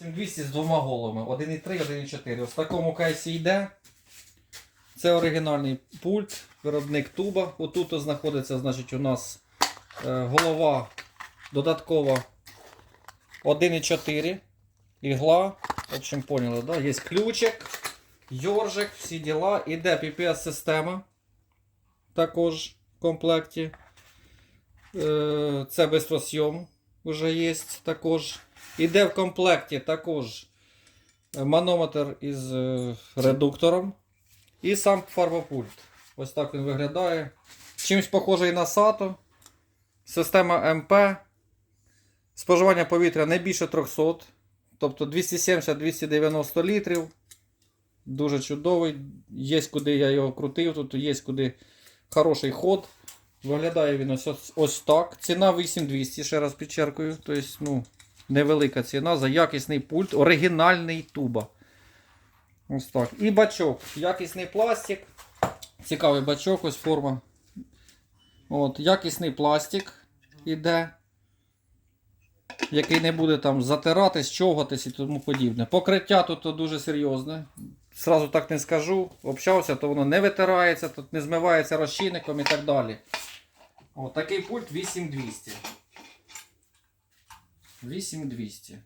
200 з двома головами. 1,3, 1,4. Ось в такому кейсі йде. Це оригінальний пульт, виробник туба. Отут знаходиться, значить, у нас е, голова додаткова 1,4. Ігла. В общем, поняли, да? Є ключик, йоржик, всі діла. Іде PPS-система. Також в комплекті. Е, Це бистросйом вже є також. Іде в комплекті також манометр із е, редуктором. І сам фарбопульт. Ось так він виглядає. Чимось похожий на SATO. Система МП. Споживання повітря не більше 300. Тобто 270-290 літрів. Дуже чудовий. Є куди я його крутив, тут є куди хороший ход. Виглядає він ось, ось так. Ціна 8200, ще раз підчеркую. Тобто, ну, невелика ціна за якісний пульт, оригінальний туба. Ось так. І бачок. Якісний пластик. Цікавий бачок, ось форма. От, якісний пластик іде. Який не буде там затиратись, човгатись і тому подібне. Покриття тут дуже серйозне. Сразу так не скажу. Общався, то воно не витирається, тут не змивається розчинником і так далі. О, такий пульт 8200. 8200.